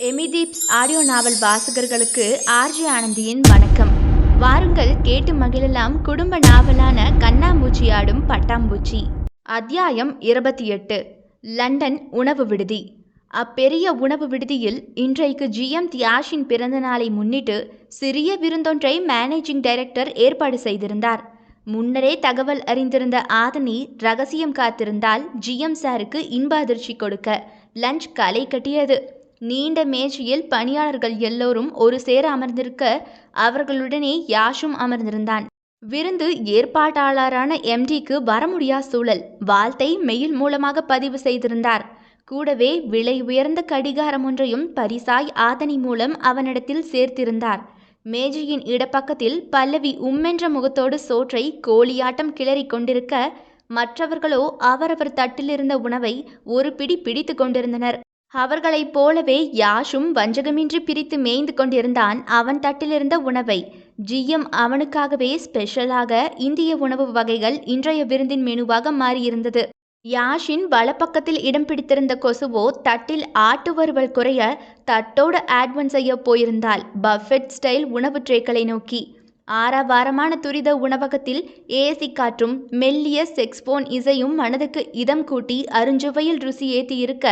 எமிதீப்ஸ் audio நாவல் வாசகர்களுக்கு RJ ஆனந்தியின் வணக்கம். வாருங்கள் கேட்டு மகிழலாம் குடும்ப நாவலான கண்ணாம்பூச்சி ஆடும் பட்டாம்பூச்சி. அத்தியாயம் இருபத்தி எட்டு. லண்டன் உணவு விடுதி. அப்பெரிய உணவு விடுதியில் இன்றைக்கு ஜிஎம் தியாஷின் பிறந்த நாளை முன்னிட்டு சிறிய விருந்தொன்றை மேனேஜிங் டைரக்டர் ஏற்பாடு செய்திருந்தார். முன்னரே தகவல் அறிந்திருந்த ஆதனி ரகசியம் காத்திருந்தால் ஜிஎம் சாருக்கு இன்ப அதிர்ச்சி கொடுக்க லஞ்ச் கலை கட்டியது. நீண்ட மேஜையில் பணியாளர்கள் எல்லோரும் ஒரு சேர அமர்ந்திருக்க அவர்களுடனே யாஷும் அமர்ந்திருந்தான். விருந்து ஏற்பாட்டாளரான எம்டிக்கு வர முடியா சூழல் வாழ்த்தை மெயில் மூலமாக பதிவு செய்திருந்தார். கூடவே விலை உயர்ந்த கடிகாரம் ஒன்றையும் பரிசாய் ஆதனி மூலம் அவனிடத்தில் சேர்த்திருந்தார். மேஜையின் இடப்பக்கத்தில் பல்லவி உம்மென்ற முகத்தோடு சோற்றை கோழியாட்டம் கிளறி கொண்டிருக்க மற்றவர்களோ அவரவர் தட்டிலிருந்த உணவை ஒரு பிடி பிடித்து கொண்டிருந்தனர். அவர்களைப் போலவே யாஷும் வஞ்சகமின்றி பிரித்து மேய்ந்து கொண்டிருந்தான் அவன் தட்டிலிருந்த உணவை. ஜிஎம் அவனுக்காகவே ஸ்பெஷலாக இந்திய உணவு வகைகள் இன்றைய விருந்தின் மெனுவாக மாறியிருந்தது. யாஷின் வலப்பக்கத்தில் இடம் பிடித்திருந்த கொசுவோ தட்டில் ஆட்டு வருவல் குறைய தட்டோடு ஆட்வன் செய்ய போயிருந்தாள். பஃபெட் ஸ்டைல் உணவு ட்ரேக்களை நோக்கி. ஆரவாரமான துரித உணவகத்தில் ஏசி காற்றும் மெல்லிய செக்ஸ்போன் இசையும் மனதுக்கு இதம் கூட்டி அருஞ்சுவையில் ருசி ஏத்தி இருக்க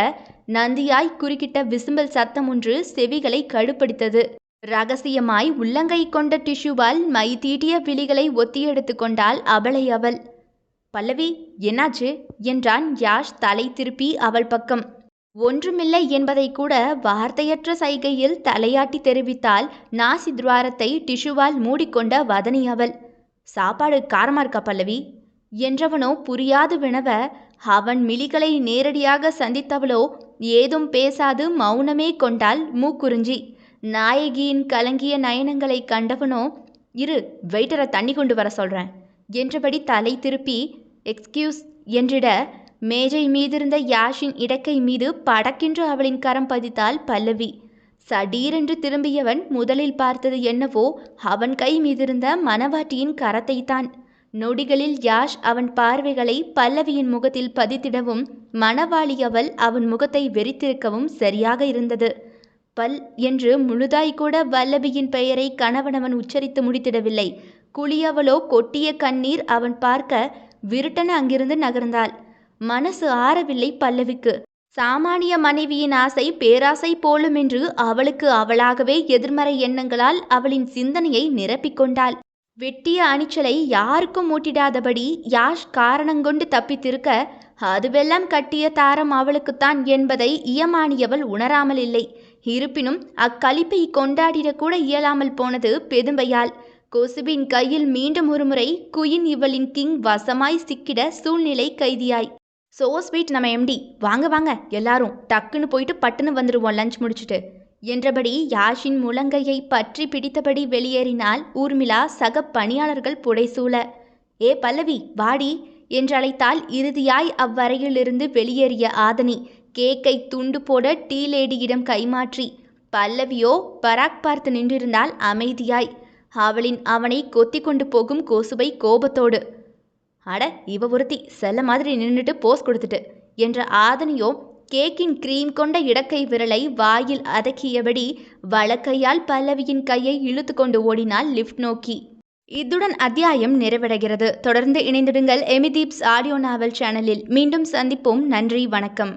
நந்தியாய் குறுக்கிட்ட விசும்பல் சத்தம் ஒன்று செவிகளை கடுப்படுத்தது. ரகசியமாய் உள்ளங்கை கொண்ட டிஷ்யூவால் மை தீட்டிய விழிகளை ஒத்தியெடுத்து கொண்டாள் அவளை அவள். பல்லவி என்னாச்சு? என்றான் யாஷ் தலை திருப்பி அவள் பக்கம். ஒன்றுமில்லை என்பதை கூட வார்த்தையற்ற சைகையில் தலையாட்டி தெரிவித்தால் நாசி துவாரத்தை டிஷுவால் மூடிக்கொண்ட வதனி அவள். சாப்பாடு காரமா இருக்கா பல்லவி? என்றவனோ புரியாது வினவ அவன் மிளிகளை நேரடியாக சந்தித்தவளோ ஏதும் பேசாது மௌனமே கொண்டாள் மூக்குறிஞ்சி. நாயகியின் கலங்கிய நயனங்களை கண்டவனோ? இரு வெயிட்டரை தண்ணி கொண்டு வர சொல்கிறேன் என்றபடி தலை திருப்பி எக்ஸ்கியூஸ் என்றிட மேஜை மீதிருந்த யாஷின் இடக்கை மீது படக்கென்று அவளின் கரம் பதித்தாள் பல்லவி. சடீரென்று திரும்பியவன் முதலில் பார்த்தது என்னவோ அவன் கை மீதிருந்த மணவாட்டியின் கரத்தை தான் நொடிகளில் யாஷ் அவன் பார்வைகளை பல்லவியின் முகத்தில் பதித்திடவும் மணவாளி அவள் அவன் முகத்தை வெறித்திருக்கவும் சரியாக இருந்தது. பல் என்று முழுதாய் கூட வல்லபியின் பெயரை கணவனவன் உச்சரித்து முடித்திடவில்லை. குளியவளோ கொட்டிய கண்ணீர் அவன் பார்க்க விருட்டன அங்கிருந்து நகர்ந்தாள். மனசு ஆறவில்லை பல்லவிக்கு. சாமானிய மனைவியின் ஆசை பேராசை போலும் என்று அவளுக்கு அவளாகவே எதிர்மறை எண்ணங்களால் அவளின் சிந்தனையை நிரப்பிக்கொண்டாள் வெட்டிய அணிச்சலை யாருக்கும் மூட்டிடாதபடி யாஷ் காரணங்கொண்டு தப்பித்திருக்க அதுவெல்லாம் கட்டிய தாரம் அவளுக்குத்தான் என்பதை இயமானியவள் உணராமல் இல்லை. இருப்பினும் அக்களிப்பை கொண்டாடிடக்கூட இயலாமல் போனது பெதும்பையால். கொசுபின் கையில் மீண்டும் ஒருமுறை குயின் இவளின் கிங் வசமாய் சிக்கிட சூழ்நிலை கைதியாய். சோ ஸ்வீட் நம்ம எம்டி வாங்க வாங்க எல்லாரும் டக்குன்னு போயிட்டு பட்டுன்னு வந்துடுவோம் லஞ்ச் முடிச்சுட்டு. என்றபடி யாஷின் முழங்கையை பற்றி பிடித்தபடி வெளியேறினால் ஊர்மிளா சக பணியாளர்கள் புடைசூழ ஏ பல்லவி வாடி என்றழைத்தால் இறுதியாய் அவ்வறையிலிருந்து வெளியேறிய ஆதனி கேக்கை துண்டு போட டீ லேடியிடம் கைமாற்றி பல்லவியோ பராக் பார்த்து நின்றிருந்தால் அமைதியாய் அவளின் அவனை கொத்தி கொண்டு போகும் கோசுவை கோபத்தோடு அட இவ ஒருத்தி செல்ல மாதிரி நின்றுட்டு போஸ் கொடுத்துட்டு என்ற ஆதனியோ கேக்கின் கிரீம் கொண்ட இடக்கை விரலை வாயில் அதக்கியபடி வழக்கையால் பல்லவியின் கையை இழுத்து கொண்டு ஓடினாள் லிஃப்ட் நோக்கி. இத்துடன் அத்தியாயம் நிறைவடைகிறது. தொடர்ந்து இணைந்திடுங்கள் எமிதீப்ஸ் ஆடியோ நாவல் சேனலில். மீண்டும் சந்திப்போம். நன்றி வணக்கம்.